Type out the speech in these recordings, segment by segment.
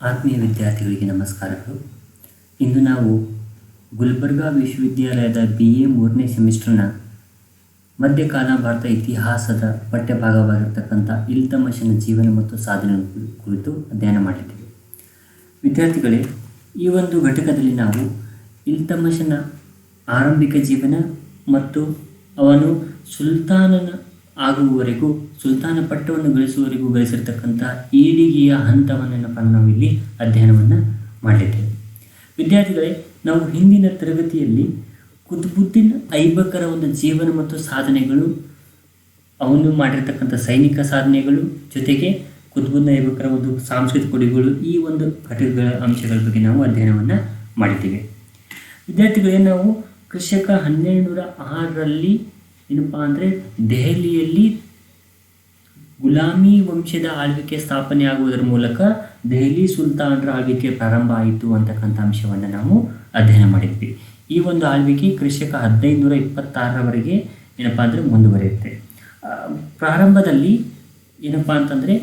ಆತ್ಮೀಯ ವಿದ್ಯಾರ್ಥಿಗಳಿಗೆ ನಮಸ್ಕಾರಗಳು. ಇಂದು ನಾವು ಗುಲ್ಬರ್ಗಾ ವಿಶ್ವವಿದ್ಯಾಲಯದ ಬಿ ಎ ಮೂರನೇ ಸೆಮಿಸ್ಟರ್ನ ಮಧ್ಯಕಾಲ ಭಾರತ ಇತಿಹಾಸದ ಪಠ್ಯಭಾಗವಾಗಿರ್ತಕ್ಕಂಥ ಇಲ್ತಮಶನ ಜೀವನ ಮತ್ತು ಸಾಧನೆ ಕುರಿತು ಅಧ್ಯಯನ ಮಾಡಿದ್ದೇವೆ. ವಿದ್ಯಾರ್ಥಿಗಳೇ, ಈ ಒಂದು ಘಟಕದಲ್ಲಿ ನಾವು ಇಲ್ತಮಶನ ಆರಂಭಿಕ ಜೀವನ ಮತ್ತು ಅವನು ಸುಲ್ತಾನನ ಆಗುವವರೆಗೂ, ಸುಲ್ತಾನ ಪಟ್ಟವನ್ನು ಗಳಿಸುವವರೆಗೂ ಗಳಿಸಿರ್ತಕ್ಕಂಥ ಈಡಿಗೆಯ ಹಂತವನ್ನೇನಪ್ಪ ನಾವು ಇಲ್ಲಿ ಅಧ್ಯಯನವನ್ನು ಮಾಡಿದ್ದೇವೆ ವಿದ್ಯಾರ್ಥಿಗಳೇ, ನಾವು ಹಿಂದಿನ ತರಗತಿಯಲ್ಲಿ ಕುತುಬುದ್ದೀನ್ ಐಬಕರ ಒಂದು ಜೀವನ ಮತ್ತು ಸಾಧನೆಗಳು ಅವನು ಮಾಡಿರ್ತಕ್ಕಂಥ ಸೈನಿಕ ಸಾಧನೆಗಳು, ಜೊತೆಗೆ ಕುತುಬುದ್ದೀನ್ ಐಬಕರ ಒಂದು ಸಾಂಸ್ಕೃತಿಕ ಕೊಡುಗೆಗಳು, ಈ ಒಂದು ಘಟಕಗಳ ಅಂಶಗಳ ಬಗ್ಗೆ ನಾವು ಅಧ್ಯಯನವನ್ನು ಮಾಡಿದ್ದೇವೆ. ವಿದ್ಯಾರ್ಥಿಗಳೇ, ನಾವು ಕೃಷಕ ಹನ್ನೆರಡು ನೂರ ಆರರಲ್ಲಿ ಏನಪ್ಪ ಅಂದರೆ ದೆಹಲಿಯಲ್ಲಿ ಗುಲಾಮಿ ವಂಶದ ಆಳ್ವಿಕೆ ಸ್ಥಾಪನೆ ಆಗುವುದರ ಮೂಲಕ ದೆಹಲಿ ಸುಲ್ತಾನರ ಆಳ್ವಿಕೆ ಪ್ರಾರಂಭ ಆಯಿತು ಅಂತಕ್ಕಂಥ ಅಂಶವನ್ನು ನಾವು ಅಧ್ಯಯನ ಮಾಡಿದ್ವಿ. ಈ ಒಂದು ಆಳ್ವಿಕೆ ಕೃಷಕ ಹದಿನೈದು ನೂರ ಇಪ್ಪತ್ತಾರರವರೆಗೆ ಏನಪ್ಪ ಅಂದರೆ ಮುಂದುವರಿಯುತ್ತೆ. ಪ್ರಾರಂಭದಲ್ಲಿ ಏನಪ್ಪ ಅಂತಂದರೆ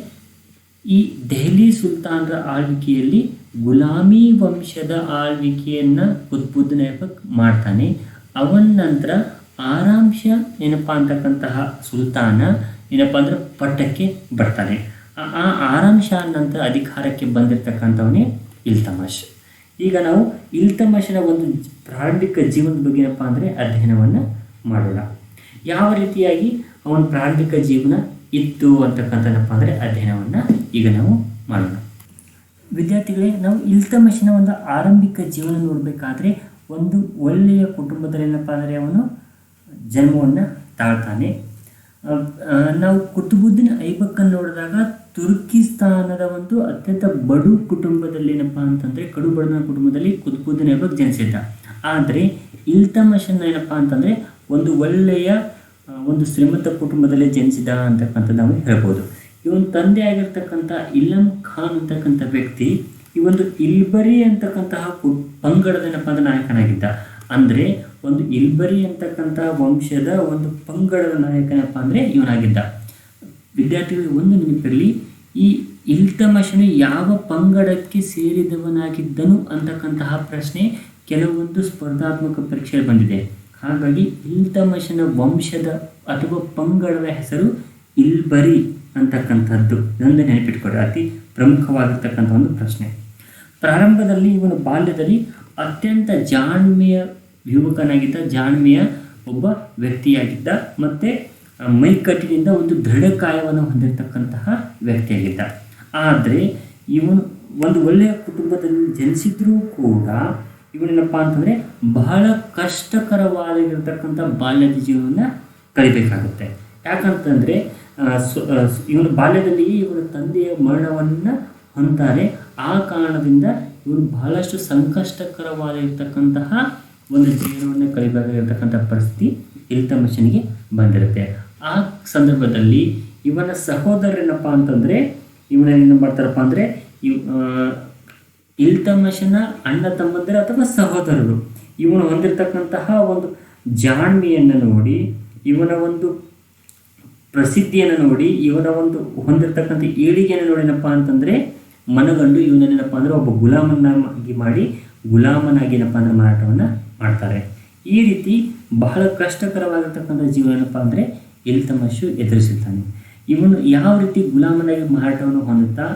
ಈ ದೆಹಲಿ ಸುಲ್ತಾನರ ಆಳ್ವಿಕೆಯಲ್ಲಿ ಗುಲಾಮಿ ವಂಶದ ಆಳ್ವಿಕೆಯನ್ನು ಐಬಕ್ ಮಾಡ್ತಾನೆ. ಅವನ ನಂತರ ಆರಾಂಶ ಏನಪ್ಪ ಅಂತಕ್ಕಂತಹ ಸುಲ್ತಾನ ಏನಪ್ಪ ಅಂದ್ರೆ ಪಟ್ಟಕ್ಕೆ ಬರ್ತಾನೆ. ಆ- ಆರಾಂಶ ಅನ್ನಂತ ಅಧಿಕಾರಕ್ಕೆ ಬಂದಿರತಕ್ಕಂಥವನೇ ಇಲ್ತಮಾಷ್. ಈಗ ನಾವು ಇಲ್ತಮಶನ ಒಂದು ಪ್ರಾರಂಭಿಕ ಜೀವನದ ಬಗ್ಗೆ ಏನಪ್ಪ ಅಂದರೆ ಅಧ್ಯಯನವನ್ನು ಮಾಡೋಣ. ಯಾವ ರೀತಿಯಾಗಿ ಅವನ ಪ್ರಾರಂಭಿಕ ಜೀವನ ಇತ್ತು ಅಂತಕ್ಕಂಥನಪ್ಪ ಅಂದರೆ ಅಧ್ಯಯನವನ್ನು ಈಗ ನಾವು ಮಾಡೋಣ. ವಿದ್ಯಾರ್ಥಿಗಳೇ, ನಾವು ಇಲ್ತಮಶನ ಒಂದು ಆರಂಭಿಕ ಜೀವನ ನೋಡಬೇಕಾದ್ರೆ ಒಂದು ಒಳ್ಳೆಯ ಕುಟುಂಬದಲ್ಲಿ ಏನಪ್ಪ ಅಂದರೆ ಅವನು ಜನ್ಮವನ್ನು ತಾಳ್ತಾನೆ. ನಾವು ಕುತುಬುದ್ದೀನ್ ಐಬಕ್ಕನ್ನು ನೋಡಿದಾಗ ತುರ್ಕಿಸ್ತಾನದ ಒಂದು ಅತ್ಯಂತ ಬಡು ಕುಟುಂಬದಲ್ಲಿ ಏನಪ್ಪ ಅಂತಂದರೆ ಕಡು ಬಡನ ಕುಟುಂಬದಲ್ಲಿ ಕುತುಬುದ್ದೀನ್ ಐಬಕ್ ಜನಿಸಿದ್ದ. ಆದರೆ ಇಲ್ತಮಶನ್ ಏನಪ್ಪ ಅಂತಂದರೆ ಒಂದು ಒಳ್ಳೆಯ ಒಂದು ಶ್ರೀಮಂತ ಕುಟುಂಬದಲ್ಲಿ ಜನಿಸಿದ ಅಂತಕ್ಕಂಥದ್ದು ನಾವು ಹೇಳ್ಬೋದು. ಇವನ ತಂದೆ ಆಗಿರ್ತಕ್ಕಂಥ ಇಲಂ ಖಾನ್ ಅಂತಕ್ಕಂಥ ವ್ಯಕ್ತಿ, ಈ ಒಂದು ಇಲ್ಬರಿ ಅಂತಕ್ಕಂತಹ ಪಂಗಡದ ಏನಪ್ಪ ಅಂದ್ರೆ ನಾಯಕನಾಗಿದ್ದ. ಅಂದರೆ ಒಂದು ಇಲ್ಬರಿ ಅಂತಕ್ಕಂಥ ವಂಶದ ಒಂದು ಪಂಗಡದ ನಾಯಕನಪ್ಪ ಅಂದರೆ ಇವನಾಗಿದ್ದ. ವಿದ್ಯಾರ್ಥಿಗಳು, ಒಂದು ನೆನಪಿರಲಿ ಈ ಇಲ್ತಮಶನು ಯಾವ ಪಂಗಡಕ್ಕೆ ಸೇರಿದವನಾಗಿದ್ದನು ಅಂತಕ್ಕಂತಹ ಪ್ರಶ್ನೆ ಕೆಲವೊಂದು ಸ್ಪರ್ಧಾತ್ಮಕ ಪರೀಕ್ಷೆಯಲ್ಲಿ ಬಂದಿದೆ. ಹಾಗಾಗಿ ಇಲ್ತಮಶನ ವಂಶದ ಅಥವಾ ಪಂಗಡದ ಹೆಸರು ಇಲ್ಬರಿ ಅಂತಕ್ಕಂಥದ್ದು. ಇದೊಂದು ನೆನಪಿಟ್ಕೊಡ್ರಿ ಅತಿ ಪ್ರಮುಖವಾಗಿರ್ತಕ್ಕಂಥ ಒಂದು ಪ್ರಶ್ನೆ. ಪ್ರಾರಂಭದಲ್ಲಿ ಇವನು ಬಾಲ್ಯದಲ್ಲಿ ಅತ್ಯಂತ ಜಾಣ್ಮೆಯ ಯುವಕನಾಗಿದ್ದ ಜಾಣ್ಮೆಯ ಒಬ್ಬ ವ್ಯಕ್ತಿಯಾಗಿದ್ದ ಮತ್ತು ಮೈಕಟ್ಟಿನಿಂದ ಒಂದು ದೃಢಕಾಯವನ್ನು ಹೊಂದಿರತಕ್ಕಂತಹ ವ್ಯಕ್ತಿಯಾಗಿದ್ದ. ಆದರೆ, ಇವನು ಒಂದು ಒಳ್ಳೆಯ ಕುಟುಂಬದಲ್ಲಿ ಜನಿಸಿದ್ರೂ ಕೂಡ ಇವನೇನಪ್ಪ ಅಂತಂದರೆ ಬಹಳ ಕಷ್ಟಕರವಾಗಿರತಕ್ಕಂಥ ಬಾಲ್ಯದ ಜೀವನ ಕಲಿಬೇಕಾಗುತ್ತೆ. ಯಾಕಂತಂದರೆ ಇವನು ಬಾಲ್ಯದಲ್ಲಿಯೇ ಇವನ ತಂದೆಯ ಮರಣವನ್ನು ಹೊಂತಾರೆ ಆ ಕಾರಣದಿಂದ ಇವನು ಬಹಳಷ್ಟು ಸಂಕಷ್ಟಕರವಾಗಿರ್ತಕ್ಕಂತಹ ಒಂದು ಜೀವನವನ್ನು ಕಳಿಬೇಕಾಗಿರ್ತಕ್ಕಂಥ ಪರಿಸ್ಥಿತಿ ಇಲ್ತಮಶನಿಗೆ ಬಂದಿರುತ್ತೆ. ಆ ಸಂದರ್ಭದಲ್ಲಿ ಇವನ ಸಹೋದರನಪ್ಪ ಅಂತಂದರೆ, ಇವನ ಏನು ಮಾಡ್ತಾರಪ್ಪ ಅಂದರೆ, ಇವ್ ಇಲ್ತಮಶನ ಅಣ್ಣ ತಮ್ಮಂದರೆ ಅಥವಾ ಸಹೋದರರು, ಇವನು ಹೊಂದಿರತಕ್ಕಂತಹ ಒಂದು ಜಾಣ್ಮೆಯನ್ನು ನೋಡಿ, ಇವನ ಒಂದು ಪ್ರಸಿದ್ಧಿಯನ್ನು ನೋಡಿ, ಇವನ ಒಂದು ಹೊಂದಿರತಕ್ಕಂಥ ಏಳಿಗೆಯನ್ನು ನೋಡಿನಪ್ಪ ಅಂತಂದರೆ, ಮನಗಂಡು ಇವನೇನಪ್ಪ ಅಂದರೆ ಒಬ್ಬ ಗುಲಾಮನಾಗಿ ಮಾಡಿ, ಗುಲಾಮನಾಗಿ ಏನಪ್ಪ ಅಂದರೆ ಮಾರಾಟವನ್ನು ಮಾಡ್ತಾರೆ. ಈ ರೀತಿ ಬಹಳ ಕಷ್ಟಕರವಾಗಿರ್ತಕ್ಕಂಥ ಜೀವನ ಏನಪ್ಪ ಅಂದರೆ ಇಲ್ತಮಶು ಎದುರಿಸುತ್ತಾನೆ. ಇವನು ಯಾವ ರೀತಿ ಗುಲಾಮನಾಗಿ ಮಾರಾಟವನ್ನು ಹೊಂದುತ್ತಾ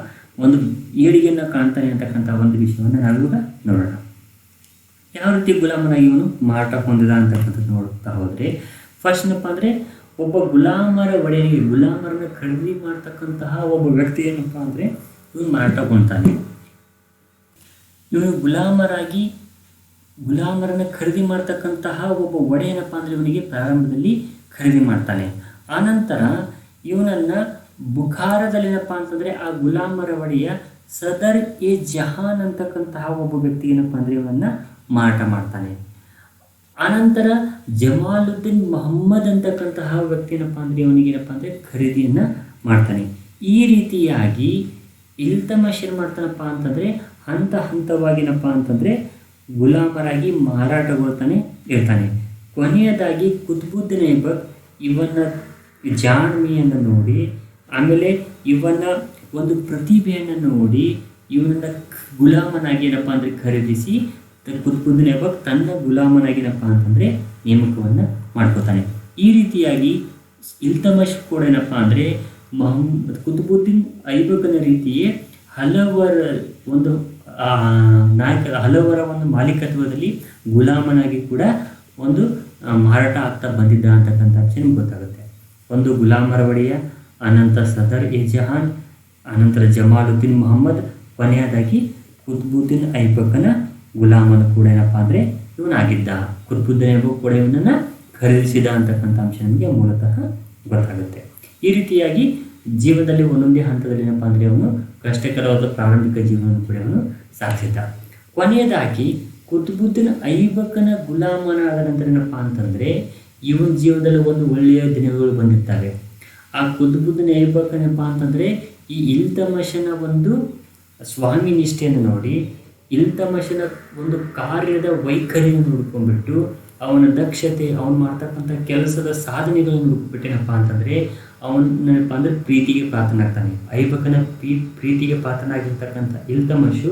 ಒಂದು ಏಳಿಗೆಯನ್ನು ಕಾಣ್ತಾನೆ ಅಂತಕ್ಕಂಥ ಒಂದು ವಿಷಯವನ್ನು ಕೂಡ ನೋಡೋಣ. ಯಾವ ರೀತಿ ಗುಲಾಮನಾಗಿ ಇವನು ಮಾರಾಟ ಹೊಂದಿದ ಅಂತಕ್ಕಂಥದ್ದು ನೋಡ್ತಾ ಹೋದರೆ ಫಸ್ಟ್ ಏನಪ್ಪ ಅಂದರೆ ಒಬ್ಬ ಗುಲಾಮರ ಒಡೆಯನಿಗೆ ಗುಲಾಮರನ್ನ ಖರೀದಿ ಮಾಡ್ತಕ್ಕಂತಹ ಒಬ್ಬ ವ್ಯಕ್ತಿ ಏನಪ್ಪ ಅಂದರೆ ಇವನು ಮಾರಾಟ ಹೊಂದ್ತಾನೆ. ಇವನು ಗುಲಾಮರಾಗಿ ಗುಲಾಮರನ್ನ ಖರೀದಿ ಮಾಡ್ತಕ್ಕಂತಹ ಒಬ್ಬ ಒಡೆಯನಪ್ಪ ಅಂದರೆ ಇವನಿಗೆ ಪ್ರಾರಂಭದಲ್ಲಿ ಖರೀದಿ ಮಾಡ್ತಾನೆ. ಆನಂತರ ಇವನನ್ನು ಬುಖಾರದಲ್ಲಿ ಏನಪ್ಪ ಅಂತಂದರೆ ಆ ಗುಲಾಮರ ಒಡೆಯ ಸದರ್ ಎ ಜಹಾನ್ ಅಂತಕ್ಕಂತಹ ಒಬ್ಬ ವ್ಯಕ್ತಿ ಏನಪ್ಪ ಅಂದರೆ ಇವನನ್ನು ಮಾರಾಟ ಮಾಡ್ತಾನೆ. ಆನಂತರ ಜಮಾಲುದ್ದೀನ್ ಮೊಹಮ್ಮದ್ ಅಂತಕ್ಕಂತಹ ವ್ಯಕ್ತಿ ಏನಪ್ಪ ಅಂದರೆ ಇವನಿಗೆ ಏನಪ್ಪ ಅಂದರೆ ಖರೀದಿಯನ್ನು ಮಾಡ್ತಾನೆ. ಈ ರೀತಿಯಾಗಿ ಇಲ್ತಮಶ್ ಏನು ಮಾಡ್ತಾನಪ್ಪ ಅಂತಂದರೆ ಹಂತ ಹಂತವಾಗಿ ಏನಪ್ಪ ಅಂತಂದರೆ ಗುಲಾಮರಾಗಿ ಮಾರಾಟಗೊಳ್ತಾನೆ ಇರ್ತಾನೆ. ಕೊನೆಯದಾಗಿ ಕುತ್ಬುದ್ದಿನ ಎಂಬ ಇವನ ಜಾಣ್ಮೆಯನ್ನು ನೋಡಿ, ಆಮೇಲೆ ಇವನ ಒಂದು ಪ್ರತಿಭೆಯನ್ನು ನೋಡಿ ಇವನನ್ನ ಗುಲಾಮನಾಗಿ ಏನಪ್ಪ ಅಂದರೆ ಖರೀದಿಸಿ, ತ- ಎಂಬ ತನ್ನ ಗುಲಾಮನಾಗಿನಪ್ಪ ಅಂತಂದರೆ ನೇಮಕವನ್ನು ಮಾಡ್ಕೋತಾನೆ ಈ ರೀತಿಯಾಗಿ ಇಲ್ತಮಶ್ ಕೂಡ ಏನಪ್ಪ ಅಂದರೆ ಮೊಹಮ್ಮದ್ ಕುತುಬುದ್ದೀನ್ ಐಬಕನ ರೀತಿಯೇ ಹಲವರ ಒಂದು ನಾಯಕ ಹಲವರ ಒಂದು ಮಾಲೀಕತ್ವದಲ್ಲಿ ಗುಲಾಮನಾಗಿ ಕೂಡ ಒಂದು ಮಾರಾಟ ಆಗ್ತಾ ಬಂದಿದ್ದ ಅಂತಕ್ಕಂಥ ಅಂಶ ನಿಮ್ಗೆ ಗೊತ್ತಾಗುತ್ತೆ. ಒಂದು ಗುಲಾಮರ ಒಡೆಯ ಅನಂತರ ಸದರ್ ಎ ಜಹಾನ್, ಅನಂತರ ಜಮಾಲುದ್ದೀನ್ ಮೊಹಮ್ಮದ್, ಕೊನೆಯದಾಗಿ ಕುತ್ಬುದ್ದೀನ್ ಐಬಕನ ಗುಲಾಮನ ಕೂಡ ಏನಪ್ಪ ಅಂದರೆ ಇವನಾಗಿದ್ದ. ಕುತ್ಬುದ್ದೀನ್ ಐಬಕ್ ಕೂಡ ಇವನನ್ನು ಖರೀದಿಸಿದ ಅಂತಕ್ಕಂಥ ಅಂಶ ನಮಗೆ ಮೂಲತಃ ಗೊತ್ತಾಗುತ್ತೆ. ಈ ರೀತಿಯಾಗಿ ಜೀವನದಲ್ಲಿ ಒಂದೊಂದೇ ಹಂತದಲ್ಲಿ ಏನಪ್ಪ ಅಂದರೆ ಅವನು ಕಷ್ಟಕರವಾದ ಪ್ರಾರಂಭಿಕ ಜೀವನವನ್ನು ಕೂಡ ಅವನು ಸಾಗಿಸಿದ್ದ. ಕೊನೆಯದಾಗಿ ಕುತುಬುದ್ದಿನ ಐಬಕನ ಗುಲಾಮನಾದ ನಂತರ ಏನಪ್ಪ ಅಂತಂದರೆ ಇವನ ಜೀವನದಲ್ಲಿ ಒಂದು ಒಳ್ಳೆಯ ದಿನಗಳು ಬಂದಿರ್ತವೆ. ಆ ಕುತುಬುದ್ದೀನ್ ಐಬಕನಪ್ಪ ಅಂತಂದರೆ ಈ ಇಲ್ತಮಶನ ಒಂದು ಸ್ವಾಮಿ ನಿಷ್ಠೆಯನ್ನು ನೋಡಿ, ಇಲ್ತಮಶನ ಒಂದು ಕಾರ್ಯದ ವೈಖರಿಯನ್ನು ನೋಡ್ಕೊಂಡ್ಬಿಟ್ಟು ಅವನ ದಕ್ಷತೆ, ಅವನು ಮಾಡ್ತಕ್ಕಂಥ ಕೆಲಸದ ಸಾಧನೆಗಳನ್ನು ಹುಡುಕ್ಬಿಟ್ಟೇನಪ್ಪ ಅಂತಂದರೆ ಅವನಪ್ಪ ಅಂದರೆ ಪ್ರೀತಿಗೆ ಪಾತ್ರನಾಗ್ತಾನೆ. ಐಬಕನ ಪ್ರೀ, ಪ್ರೀತಿಗೆ ಪಾತ್ರನಾಗಿರ್ತಕ್ಕಂಥ ಇಲ್ತಮಶು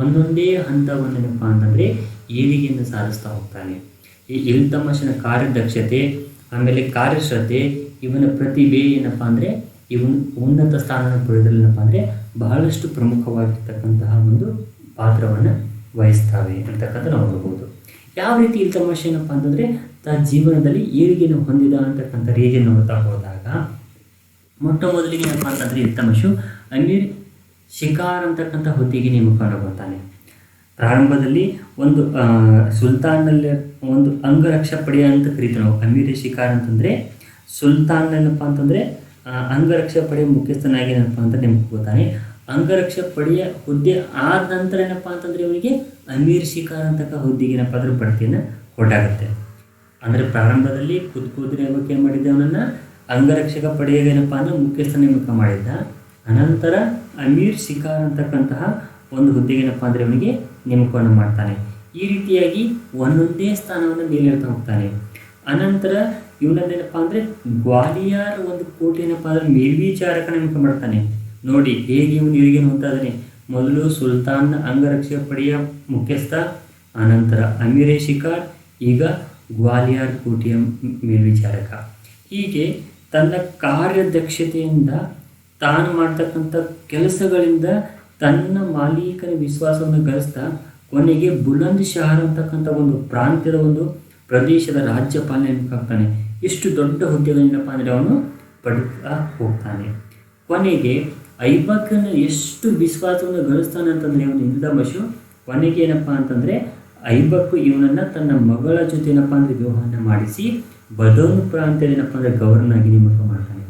ಒಂದೊಂದೇ ಹಂತವನ್ನೇನಪ್ಪ ಅಂತಂದರೆ ಏಳಿಗೆಯನ್ನು ಸಾಧಿಸ್ತಾ ಹೋಗ್ತಾನೆ. ಈ ಇಲ್ತಮಶನ ಕಾರ್ಯದಕ್ಷತೆ, ಆಮೇಲೆ ಕಾರ್ಯಶ್ರದ್ಧೆ, ಇವನ ಪ್ರತಿಭೆ ಏನಪ್ಪ ಅಂದರೆ ಇವನ್ ಉನ್ನತ ಸ್ಥಾನವನ್ನು ಪಡೆದ್ರಲ್ಲಿ ಏನಪ್ಪ ಅಂದರೆ ಬಹಳಷ್ಟು ಪ್ರಮುಖವಾಗಿರ್ತಕ್ಕಂತಹ ಒಂದು ಪಾತ್ರವನ್ನು ವಹಿಸ್ತವೆ ಅಂತಕ್ಕಂಥ ನಾವು ನೋಡ್ಬೋದು. ಯಾವ ರೀತಿ ಇಲ್ತಮಶ ಏನಪ್ಪ ಅಂತಂದರೆ ತನ್ನ ಜೀವನದಲ್ಲಿ ಏಳಿಗೆಯನ್ನು ಹೊಂದಿದ ಅಂತಕ್ಕಂಥ ರೀತಿಯನ್ನು ನೋಡ್ತಾ ಹೋದಾಗ ಮೊಟ್ಟ ಮೊದಲಿಗೆ ಏನಪ್ಪ ಅಂತಂದರೆ ಇಲ್ತಮಶು ಅಮೀರ್ ಶಿಕಾರ್ ಅಂತಕ್ಕಂಥ ಹುದ್ದೆಗೆ ಬರ್ತಾನೆ ಪ್ರಾರಂಭದಲ್ಲಿ ಒಂದು ಸುಲ್ತಾನ್ನಲ್ಲಿ ಒಂದು ಅಂಗರಕ್ಷ ಪಡೆಯ ಅಂತ ಕರಿತೀವಿ ನಾವು. ಅಮೀರ್ ಶಿಕಾರ್ ಅಂತಂದರೆ ಸುಲ್ತಾನ್ ಏನಪ್ಪ ಅಂತಂದರೆ ಅಂಗರಕ್ಷ ಪಡೆಯ ಮುಖ್ಯಸ್ಥನಾಗಿ ಏನಪ್ಪ ಅಂತ ನೇಮಕಗೊಳ್ತಾನೆ. ಅಂಗರಕ್ಷ ಪಡೆಯ ಹುದ್ದೆ ಆದ ನಂತರ ಏನಪ್ಪ ಅಂತಂದರೆ ಇವನಿಗೆ ಅಮೀರ್ ಶಿಕಾರ್ ಅಂತಕ್ಕ ಹುದ್ದೆಗೆ ಏನಪ್ಪ ಅಂದ್ರೆ ಬಡ್ತಿಯನ್ನು ಕೊಟ್ಟಾಗುತ್ತೆ. ಅಂದರೆ ಪ್ರಾರಂಭದಲ್ಲಿ ಕುದ್ಕೋದ್ರೆ ನೇಮಕ ಏನು ಮಾಡಿದ್ದೆ ಅವನನ್ನು. ಅಂಗರಕ್ಷಕ ಪಡೆಯ ಏನಪ್ಪ ಅಂದ್ರೆ ಮುಖ್ಯಸ್ಥ ನೇಮಕ ಮಾಡಿದ್ದ. ಅನಂತರ ಅಮೀರ್ ಶಿಕಾರ್ ಅಂತಕ್ಕಂತಹ ಒಂದು ಹುದ್ದೆಗೇನಪ್ಪ ಅಂದ್ರೆ ಅವನಿಗೆ ನೇಮಕವನ್ನು ಮಾಡ್ತಾನೆ. ಈ ರೀತಿಯಾಗಿ ಒಂದೊಂದೇ ಸ್ಥಾನವನ್ನು ಮೇಲೇಳ್ತಾ ಹೋಗ್ತಾನೆ. ಅನಂತರ ಇವನದೇನಪ್ಪ ಅಂದರೆ ಗ್ವಾಲಿಯರ್ ಒಂದು ಕೋಟೆ ಏನಪ್ಪ ಅಂದರೆ ಮೇಲ್ವಿಚಾರಕ ನೇಮಕ ಮಾಡ್ತಾನೆ. ನೋಡಿ ಹೇಗೆ ಇವನು ಹೋಗ್ತಾ ಇದ್ದಾನೆ ಮೊದಲು ಸುಲ್ತಾನ್ ಅಂಗರಕ್ಷಕ ಪಡೆಯ ಮುಖ್ಯಸ್ಥ, ಅನಂತರ ಅಮೀರೇ ಶಿಕಾರ್, ಈಗ ಗ್ವಾಲಿಯರ್ ಕೋಟೆಯ ಮೇಲ್ವಿಚಾರಕ. ಹೀಗೆ ತನ್ನ ಕಾರ್ಯದಕ್ಷತೆಯಿಂದ ತಾನು ಮಾಡ್ತಕ್ಕಂಥ ಕೆಲಸಗಳಿಂದ ತನ್ನ ಮಾಲೀಕರ ವಿಶ್ವಾಸವನ್ನು ಗಳಿಸ್ತಾ ಕೊನೆಗೆ ಬುಲಂದ್ ಶಹರ್ ಅಂತಕ್ಕಂಥ ಒಂದು ಪ್ರಾಂತ್ಯದ ಒಂದು ಪ್ರದೇಶದ ರಾಜ್ಯಪಾಲನೆ ಆಗ್ತಾನೆ ಇಷ್ಟು ದೊಡ್ಡ ಹುದ್ದೆಗಳೇನಪ್ಪ ಅಂದರೆ ಅವನು ಪಡಿತಾ ಹೋಗ್ತಾನೆ. ಕೊನೆಗೆ ಐಬಕನ ಎಷ್ಟು ವಿಶ್ವಾಸವನ್ನು ಗಳಿಸ್ತಾನೆ ಅಂತಂದರೆ ಅವನು ಇಲ್ದಮಶು ಕೊನೆಗೆ ಏನಪ್ಪ ಅಂತಂದರೆ ಐಬಕ್ಕು ಇವನನ್ನು ತನ್ನ ಮಗಳ ಜೊತೆ ಏನಪ್ಪ ಅಂದರೆ ವಿವಾಹನ ಮಾಡಿಸಿ ಬದೌನ್ ಪ್ರಾಂತ್ಯದಲ್ಲಿ ಏನಪ್ಪ ಅಂದರೆ ಗವರ್ನರ್ ಆಗಿ ನೇಮಕ ಮಾಡ್ತಾನೆ.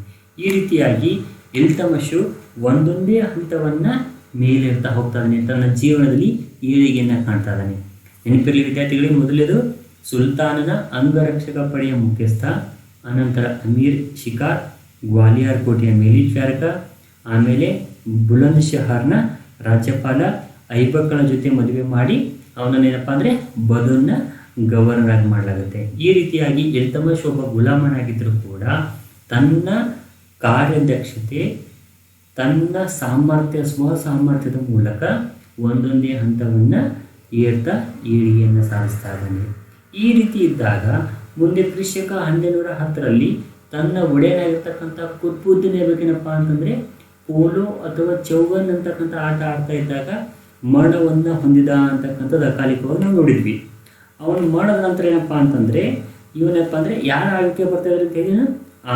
ಈ ರೀತಿಯಾಗಿ ಇಲ್ತಮಶು ಒಂದೊಂದೇ ಹಂತವನ್ನು ಮೇಲೇರ್ತಾ ಹೋಗ್ತಾನೆ. ತನ್ನ ಜೀವನದಲ್ಲಿ ಏಳಿಗೆಯನ್ನು ಕಾಣ್ತಾ ಇದ್ದಾನೆ. ನೆನಪಿರಲಿ ವಿದ್ಯಾರ್ಥಿಗಳಿಗೆ ಮೊದಲೇದು ಸುಲ್ತಾನನ ಅಂಗರಕ್ಷಕ ಪಡೆಯ ಮುಖ್ಯಸ್ಥ, ಅನಂತರ ಅಮೀರ್ ಶಿಕಾರ್, ಗ್ವಾಲಿಯರ್ ಕೋಟೆಯ ಮೇಲ್ವಿಚಾರಕ, ಆಮೇಲೆ ಬುಲಂದ್ ಶಹರ್ನ ರಾಜ್ಯಪಾಲ ಐಬಕ್ಕಳ ಜೊತೆ ಮದುವೆ ಮಾಡಿ ಅವನನ್ನೇನಪ್ಪ ಅಂದರೆ ಬದುನ್ನ ಗವರ್ನರ್ ಆಗಿ ಮಾಡಲಾಗುತ್ತೆ. ಈ ರೀತಿಯಾಗಿ ಇಲ್ತಮಶ್ ಒಬ್ಬ ಗುಲಾಮನಾಗಿದ್ದರೂ ಕೂಡ ತನ್ನ ಕಾರ್ಯದಕ್ಷತೆ, ತನ್ನ ಸಾಮರ್ಥ್ಯ, ಸ್ವ ಸಾಮರ್ಥ್ಯದ ಮೂಲಕ ಒಂದೊಂದೇ ಹಂತವನ್ನು ಏರ್ತಾ ಏಳಿಗೆಯನ್ನು ಸಾಧಿಸ್ತಾ ಇದ್ದಾನೆ. ಈ ರೀತಿ ಇದ್ದಾಗ ಮುಂದೆ ಕೃಷಿಕ ಹನ್ನೆರಡು ಹತ್ತರಲ್ಲಿ ತನ್ನ ಒಡೆಯನಾಗಿರ್ತಕ್ಕಂಥ ಕುತ್ಬುದ್ದಿನ ಬೇಕೇನಪ್ಪ ಅಂತಂದರೆ ಪೋಲೋ ಅಥವಾ ಚೌವನ್ ಅಂತಕ್ಕಂಥ ಆಟ ಆಡ್ತಾ ಇದ್ದಾಗ ಮರಣವನ್ನು ಹೊಂದಿದ ಅಂತಕ್ಕಂಥದ್ದು ಅಕಾಲಿಕವಾಗಿ ನಾವು ನೋಡಿದ್ವಿ. ಅವನು ಮಾಡಿದ ನಂತರ ಏನಪ್ಪ ಅಂತಂದರೆ, ಇವನಪ್ಪ ಅಂದರೆ ಯಾರ ಆಳ್ವಿಕೆ ಬರ್ತಾ ಅಂತ ಆರಾಂಶ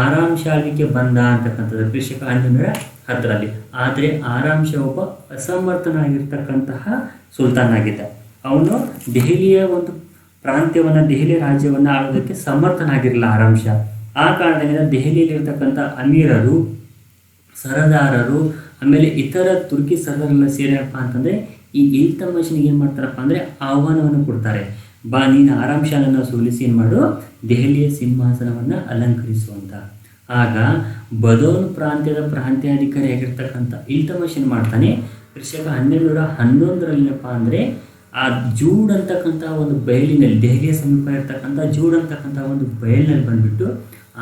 ಆರಾಮ್ಶ ಆಳ್ವಿಕೆ ಬಂದ ಅಂತಕ್ಕಂಥದ್ದು. ಕೃಷಿಕ ಹನ್ನೊಂದರ ಹತ್ತರಲ್ಲಿ. ಆದರೆ ಆರಾಂಶ ಒಬ್ಬ ಅಸಮರ್ಥನಾಗಿರ್ತಕ್ಕಂತಹ ಸುಲ್ತಾನ್ ಆಗಿದ್ದ ಅವನು ದೆಹಲಿಯ ಒಂದು ಪ್ರಾಂತ್ಯವನ್ನು ದೆಹಲಿ ರಾಜ್ಯವನ್ನು ಆಳೋದಕ್ಕೆ ಸಮರ್ಥನಾಗಿರಲಿಲ್ಲ ಆರಾಂಶ ಆ ಕಾರಣದಿಂದ ದೆಹಲಿಯಲ್ಲಿರ್ತಕ್ಕಂಥ ಅಮೀರರು, ಸರದಾರರು, ಆಮೇಲೆ ಇತರ ತುರ್ಕಿ ಸರದಾರರೆಲ್ಲ ಸೇರ್ಯಪ್ಪ ಅಂತಂದರೆ, ಈ ಇಲ್ತಮಶನಿಗೆ ಏನು ಮಾಡ್ತಾರಪ್ಪ ಅಂದರೆ ಆಹ್ವಾನವನ್ನು ಕೊಡ್ತಾರೆ. ಬಾ, ನೀನು ಆರಾಮ್ ಶಾನನ್ನು ಸೋಲಿಸಿ ಏನು ಮಾಡು? ದೆಹಲಿಯ ಸಿಂಹಾಸನವನ್ನು ಅಲಂಕರಿಸುವಂತ ಆಗ ಬದೋನ್ ಪ್ರಾಂತ್ಯದ ಪ್ರಾಂತ್ಯಾಧಿಕಾರಿಯಾಗಿರ್ತಕ್ಕಂಥ ಇಲ್ತಮಶ್ ಏನು ಮಾಡ್ತಾನೆ? ಕೃಷಿಕ ಹನ್ನೊಂದರಲ್ಲಿ ಹನ್ನೊಂದರಲ್ಲಿನಪ್ಪ ಅಂದರೆ ಆ ಜೂಡ್ ಅಂತಕ್ಕಂಥ ಒಂದು ಬಯಲಿನಲ್ಲಿ, ದೆಹಲಿಯ ಸಮೀಪ ಇರ್ತಕ್ಕಂಥ ಜೂಡ್ ಅಂತಕ್ಕಂಥ ಒಂದು ಬಯಲಿನಲ್ಲಿ ಬಂದುಬಿಟ್ಟು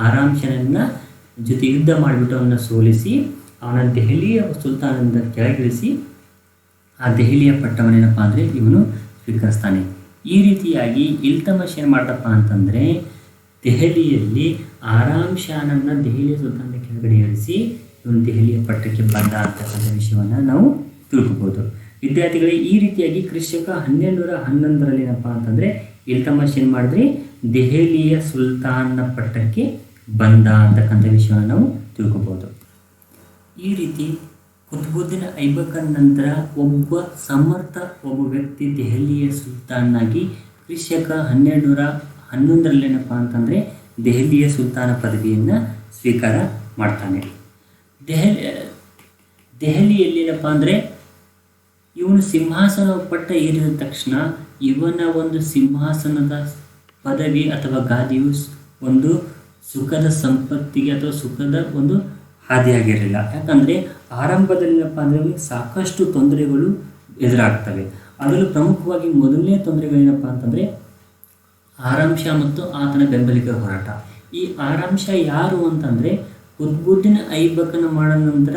ಆರಾಮ್ ಶನನ್ನ ಜೊತೆ ಯುದ್ಧ ಮಾಡಿಬಿಟ್ಟು ಅವನ್ನ ಸೋಲಿಸಿ, ಅವನ ದೆಹಲಿಯ ಸುಲ್ತಾನದಿಂದ ಕೆಳಗಿಳಿಸಿ, ಆ ದೆಹಲಿಯ ಪಟ್ಟವನೇನಪ್ಪ ಅಂದರೆ ಇವನು ಸ್ವೀಕರಿಸ್ತಾನೆ. ಈ ರೀತಿಯಾಗಿ ಇಲ್ತಮಶ್ ಏನು ಮಾಡ್ದಪ್ಪ ಅಂತಂದರೆ, ದೆಹಲಿಯಲ್ಲಿ ಆರಾಮ್ ಶಾನನ್ನು ದೆಹಲಿಯ ಸುಲ್ತಾನ ಕೆಳಗಡೆ ಇರಿಸಿ ಇವನು ದೆಹಲಿಯ ಪಟ್ಟಕ್ಕೆ ಬಂದ ಅಂತಕ್ಕಂಥ ವಿಷಯವನ್ನು ನಾವು ತಿಳ್ಕೊಬೋದು. ವಿದ್ಯಾರ್ಥಿಗಳಿಗೆ ಈ ರೀತಿಯಾಗಿ ಕ್ರಿಶ್ಚಕ ಹನ್ನೆರಡು ನೂರ ಹನ್ನೊಂದರಲ್ಲಿ ಏನಪ್ಪ ಅಂತಂದರೆ ಇಲ್ತಮಶ್ ಏನು ಮಾಡಿದ್ರಿ ದೆಹಲಿಯ ಸುಲ್ತಾನ್ನ ಪಟ್ಟಕ್ಕೆ ಬಂದ ಅಂತಕ್ಕಂಥ ವಿಷಯವನ್ನು ನಾವು ತಿಳ್ಕೊಬೋದು. ಈ ರೀತಿ ಕುತುಬುದ್ದೀನ್ ಐಬಕನ್ ನಂತರ ಒಬ್ಬ ಸಮರ್ಥ, ಒಬ್ಬ ವ್ಯಕ್ತಿ ದೆಹಲಿಯ ಸುಲ್ತಾನಾಗಿ ಕೃಷಿಕ ಹನ್ನೆರಡು ನೂರ ಏನಪ್ಪ ಅಂತಂದರೆ ದೆಹಲಿಯ ಸುಲ್ತಾನ ಪದವಿಯನ್ನು ಸ್ವೀಕಾರ ಮಾಡ್ತಾನೆ. ದೆಹಲಿ ದೆಹಲಿಯಲ್ಲಿ ಏನಪ್ಪ ಅಂದರೆ ಇವನು ಸಿಂಹಾಸನ ಪಟ್ಟ ಏರಿದ ತಕ್ಷಣ ಇವನ ಒಂದು ಸಿಂಹಾಸನದ ಪದವಿ ಅಥವಾ ಗಾದಿಯು ಒಂದು ಸುಖದ ಸಂಪತ್ತಿಗೆ ಅಥವಾ ಸುಖದ ಒಂದು ಹಾದಿಯಾಗಿರಲಿಲ್ಲ. ಯಾಕಂದರೆ ಆರಂಭದಲ್ಲಿ ಏನಪ್ಪ ಅಂದರೆ ಸಾಕಷ್ಟು ತೊಂದರೆಗಳು ಎದುರಾಗ್ತವೆ. ಅದರಲ್ಲೂ ಪ್ರಮುಖವಾಗಿ ಮೊದಲನೇ ತೊಂದರೆಗಳೇನಪ್ಪ ಅಂತಂದರೆ ಆರಾಂಶ ಮತ್ತು ಆತನ ಬೆಂಬಲಿಗರ ಹೋರಾಟ. ಈ ಆರಾಂಶ ಯಾರು ಅಂತಂದರೆ ಕುದ್ಬುದ್ದಿನ ಐಬಕನ ಮಾಡಿದ ನಂತರ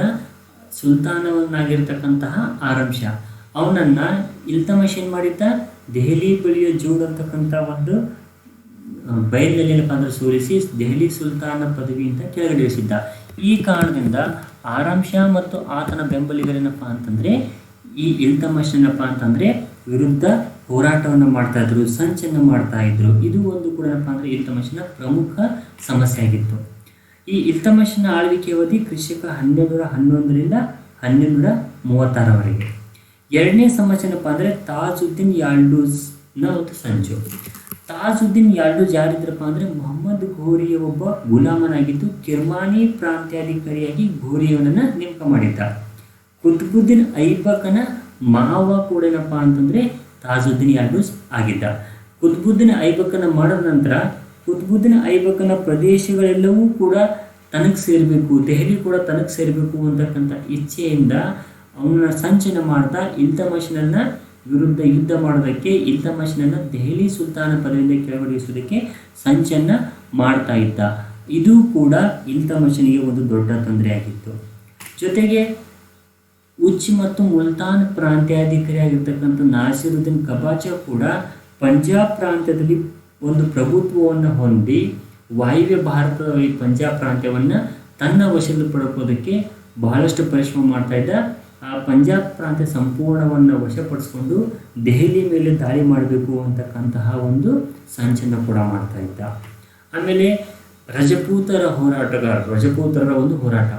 ಸುಲ್ತಾನವನ್ನಾಗಿರ್ತಕ್ಕಂತಹ ಆರಾಂಶ. ಅವನನ್ನ ಇಲ್ತಮಶ್ ಏನು ಮಾಡಿದ್ದ? ದೆಹಲಿ ಬಳಿಯ ಜೂಡ್ ಅಂತಕ್ಕಂಥ ಒಂದು ಬಯಲಿನಲ್ಲಿ ಏನಪ್ಪ ಅಂದ್ರೆ ಸೋಲಿಸಿ ದೆಹಲಿ ಸುಲ್ತಾನ ಪದವಿಯಿಂದ ಕೆಳಗಿಳಿಸಿದ್ದ ಈ ಕಾರಣದಿಂದ ಆರಾಂಶ ಮತ್ತು ಆತನ ಬೆಂಬಲಿಗರೇನಪ್ಪ ಅಂತಂದರೆ, ಈ ಇಲ್ತಮಶ್ ಏನಪ್ಪ ಅಂತಂದರೆ ವಿರುದ್ಧ ಹೋರಾಟವನ್ನು ಮಾಡ್ತಾ ಇದ್ರು ಸಂಚನ್ನು ಮಾಡ್ತಾ ಇದ್ರು. ಇದು ಒಂದು ಕೂಡ ಏನಪ್ಪ ಅಂದರೆ ಇಲ್ತಮಶ್ನ ಪ್ರಮುಖ ಸಮಸ್ಯೆ ಆಗಿತ್ತು. ಈ ಇಲ್ತಮಶ್ನ ಆಳ್ವಿಕೆ ಅವಧಿ ಕೃಷಿಕ ಹನ್ನೆರಡುನೂರ ಹನ್ನೊಂದರಿಂದ ಹನ್ನೆರಡುನೂರ ಮೂವತ್ತಾರವರೆಗೆ ಎರಡನೇ ಸಮಸ್ಯೆ ಏನಪ್ಪ ಅಂದರೆ ತಾಜುದ್ದೀನ್ ಯಾಲ್ಡೂಸ್ನ ಒಂದು ಸಂಚು ತಾಜುದ್ದೀನ್ ಯಾರ್ಡು ಯಾರಿದ್ರಪ್ಪ ಅಂದರೆ ಮೊಹಮ್ಮದ್ ಘೋರಿಯ ಒಬ್ಬ ಗುಲಾಮನಾಗಿದ್ದು ಕಿರ್ಮಾನಿ ಪ್ರಾಂತ್ಯಾಧಿಕಾರಿಯಾಗಿ ಘೋರಿಯವನನ್ನು ನೇಮಕ ಮಾಡಿದ್ದ. ಕುತ್ಬುದ್ದೀನ್ ಐಬಕನ ಮಾವ ಕೂಡ ಏನಪ್ಪ ಅಂತಂದರೆ ತಾಜುದ್ದೀನ್ ಯಾರ್ಡು ಆಗಿದ್ದ. ಕುತುಬುದ್ದೀನ್ ಐಬಕನ ಮಾಡಿದ ನಂತರ ಕುತುಬುದ್ದೀನ್ ಐಬಕನ ಪ್ರದೇಶಗಳೆಲ್ಲವೂ ಕೂಡ ತನಗೆ ಸೇರಬೇಕು, ದೆಹಲಿ ಕೂಡ ತನಗೆ ಸೇರಬೇಕು ಅಂತಕ್ಕಂಥ ಇಚ್ಛೆಯಿಂದ ಅವನ ಸಂಚನ ಮಾಡ್ತಾ ಇಲ್ತಮಶ್ನನ್ನ ವಿರುದ್ಧ ಯುದ್ಧ ಮಾಡೋದಕ್ಕೆ ಇಲ್ತಮಶ್ನನ್ನ ದೆಹಲಿ ಸುಲ್ತಾನ ಪದವಿಯಿಂದ ಕೆಳಗಿಳಿಸೋದಕ್ಕೆ ಸಂಚನ್ನ ಮಾಡ್ತಾ ಇದ್ದ. ಇದು ಕೂಡ ಇಲ್ತಮಶನಿಗೆ ಒಂದು ದೊಡ್ಡ ತೊಂದರೆಯಾಗಿತ್ತು. ಜೊತೆಗೆ ಉಚ್ ಮತ್ತು ಮುಲ್ತಾನ್ ಪ್ರಾಂತ್ಯಾಧಿಕಾರಿಯಾಗಿರ್ತಕ್ಕಂಥ ನಾಸಿರುದ್ದೀನ್ ಕಬಾಚ ಕೂಡ ಪಂಜಾಬ್ ಪ್ರಾಂತ್ಯದಲ್ಲಿ ಒಂದು ಪ್ರಭುತ್ವವನ್ನು ಹೊಂದಿ ವಾಯುವ್ಯ ಭಾರತದ ಪಂಜಾಬ್ ಪ್ರಾಂತ್ಯವನ್ನು ತನ್ನ ವಶದಲ್ಲಿ ಪಡ್ಕೋದಕ್ಕೆ ಬಹಳಷ್ಟು ಪರಿಶ್ರಮ ಮಾಡ್ತಾ ಇದ್ದ ಆ ಪಂಜಾಬ್ ಪ್ರಾಂತ್ಯ ಸಂಪೂರ್ಣವನ್ನು ವಶಪಡಿಸ್ಕೊಂಡು ದೆಹಲಿ ಮೇಲೆ ದಾಳಿ ಮಾಡಬೇಕು ಅಂತಕ್ಕಂತಹ ಒಂದು ಸಂಚನ್ನು ಕೂಡ ಮಾಡ್ತಾ ಇದ್ದ. ಆಮೇಲೆ ರಜಪೂತರ ಹೋರಾಟಗಾರ ರಜಪೂತರ ಒಂದು ಹೋರಾಟ.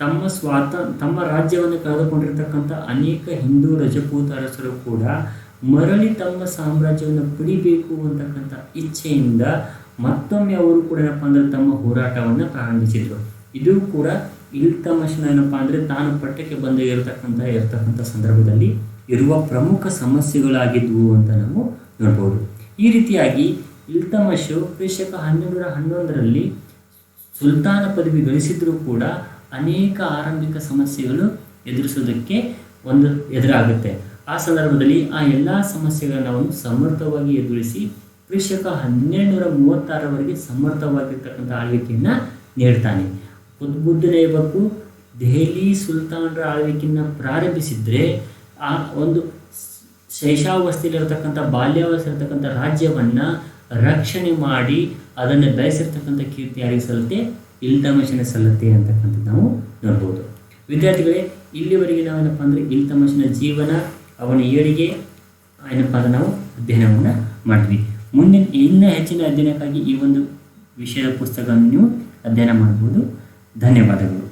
ತಮ್ಮ ಸ್ವಾತ, ತಮ್ಮ ರಾಜ್ಯವನ್ನು ಕಳೆದುಕೊಂಡಿರ್ತಕ್ಕಂಥ ಅನೇಕ ಹಿಂದೂ ರಜಪೂತ ಅರಸರು ಕೂಡ ಮರಳಿ ತಮ್ಮ ಸಾಮ್ರಾಜ್ಯವನ್ನು ಪಡಿಬೇಕು ಅಂತಕ್ಕಂಥ ಇಚ್ಛೆಯಿಂದ ಮತ್ತೊಮ್ಮೆ ಅವರು ಕೂಡ ಏನಪ್ಪ ಅಂದರೆ ತಮ್ಮ ಹೋರಾಟವನ್ನು ಪ್ರಾರಂಭಿಸಿದರು. ಇದು ಕೂಡ ಇಲ್ತಮಶ್ನ ಏನಪ್ಪ ಅಂದರೆ ತಾನು ಪಠ್ಯಕ್ಕೆ ಬಂದ ಇರತಕ್ಕಂಥ ಇರತಕ್ಕಂಥ ಸಂದರ್ಭದಲ್ಲಿ ಇರುವ ಪ್ರಮುಖ ಸಮಸ್ಯೆಗಳಾಗಿದ್ವು ಅಂತ ನಾವು ನೋಡ್ಬೋದು. ಈ ರೀತಿಯಾಗಿ ಇಲ್ತಮಶು ಕ್ರಿಶಕ ಹನ್ನೆರಡುನೂರ ಹನ್ನೊಂದರಲ್ಲಿ ಸುಲ್ತಾನ ಪದವಿ ಗಳಿಸಿದ್ರೂ ಕೂಡ ಅನೇಕ ಆರಂಭಿಕ ಸಮಸ್ಯೆಗಳು ಎದುರಿಸೋದಕ್ಕೆ ಒಂದು ಎದುರಾಗುತ್ತೆ. ಆ ಸಂದರ್ಭದಲ್ಲಿ ಆ ಎಲ್ಲ ಸಮಸ್ಯೆಗಳನ್ನು ಅವನು ಸಮರ್ಥವಾಗಿ ಎದುರಿಸಿ ಕೃಷಕ ಹನ್ನೆರಡುನೂರ ಮೂವತ್ತಾರವರೆಗೆ ಸಮರ್ಥವಾಗಿರ್ತಕ್ಕಂಥ ಆಳ್ವಿಕೆಯನ್ನು ನೀಡ್ತಾನೆ. ಕುತ್ಬುದ್ದೀನ್ ಇರಬೇಕು. ದೆಹಲಿ ಸುಲ್ತಾನರ ಆಳ್ವಿಕೆಯನ್ನು ಪ್ರಾರಂಭಿಸಿದ್ರೆ ಆ ಒಂದು ಶೈಶಾವಸ್ಥೆಯಲ್ಲಿರತಕ್ಕಂಥ ಬಾಲ್ಯಾವಸ್ಥೆಯಲ್ಲಿರ್ತಕ್ಕಂಥ ರಾಜ್ಯವನ್ನು ರಕ್ಷಣೆ ಮಾಡಿ ಅದನ್ನು ಬೆಳೆಸಿರ್ತಕ್ಕಂಥ ಕೀರ್ತಿ ಯಾರಿಗೆ ಸಲ್ಲುತ್ತೆ? ಇಲ್ತಮಶನ ಸಲ್ಲುತ್ತೆ ಅಂತಕ್ಕಂಥದ್ದು ನಾವು ನೋಡ್ಬೋದು. ವಿದ್ಯಾರ್ಥಿಗಳೇ, ಇಲ್ಲಿವರೆಗೆ ನಾವೇನಪ್ಪ ಅಂದರೆ ಇಲ್ತಮಶನ ಜೀವನ, ಅವನ ಏಳಿಗೆ ಏನಪ್ಪ ಅಂದರೆ ನಾವು ಅಧ್ಯಯನವನ್ನು ಮಾಡಿದ್ವಿ. ಮುಂದಿನ, ಇನ್ನೂ ಹೆಚ್ಚಿನ ಅಧ್ಯಯನಕ್ಕಾಗಿ ಈ ಒಂದು ವಿಷಯದ ಪುಸ್ತಕವನ್ನು ನೀವು ಅಧ್ಯಯನ ಮಾಡ್ಬೋದು. ధన్యవాదాలు